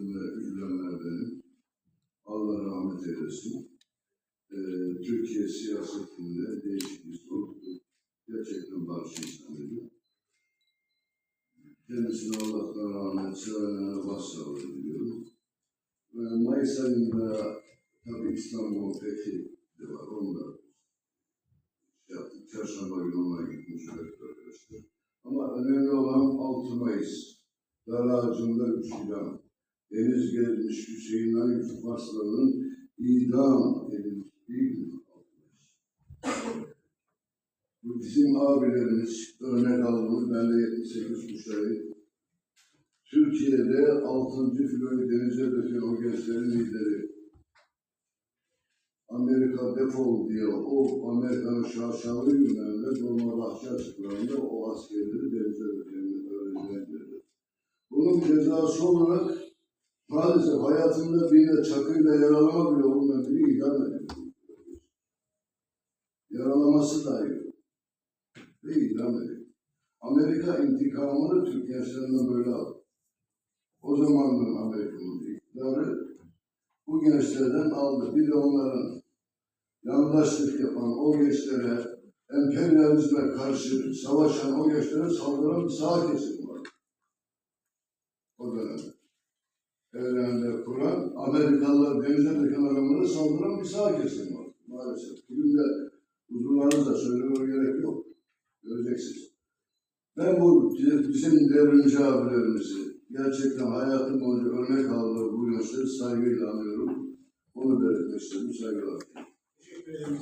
tanıdığım ve üzülenlerdenim. Allah rahmet eylesin. Ee, Türkiye siyasetinde değişik bir sorun. Gerçekten barış insanıydı. Kendisine Allah'tan rahmet, sevenlerine başsağlığı diliyorum. Ve Mayıs ayında tabii İstanbul fethi de var. Onu da şey yaptık. Çarşamba günü ona gitmiş. Ama önemli olan 6 Mayıs. Dar ağacında üç idam. Deniz gezmiş Hüseyin Ali Yusuf idam edildiği gün 6 Mayıs. Bu bizim abilerimiz örnek aldığımız, ben de 78 kuşayım. Türkiye'de 6. filoyu denize döken o gençlerin lideri. Amerika defol diyor. O Amerika'nın şaşalı günlerinde Dolmabahçe açıklarında o askerleri denize döken öğrencilerdir. Bunun cezası olarak maalesef hayatında birine çakıyla yaralama bile olmayan biri idam edildi. Yaralaması dahi yok. Ve idam edildi. Amerika intikamını Türk gençlerinden böyle aldı. O zamanın Amerika'nın iktidarı bu gençlerden aldı. Bir de onların yandaşlık yapan o gençlere, emperyalizme karşı savaşan o gençlere saldıran bir sağ kesim var. O dönemde. Evlerinde kuran, Amerikalılar denize döken adamlara saldıran bir sağ kesim var. Maalesef. Bugün de huzurlarınızda söylemeye gerek yok. Göreceksiniz. Ben bu bizim devrimci abilerimizi gerçekten hayatım boyunca örnek aldığı bu gençleri saygıyla anıyorum. Onu belirtmek istedim. Saygılar. Teşekkür ederim.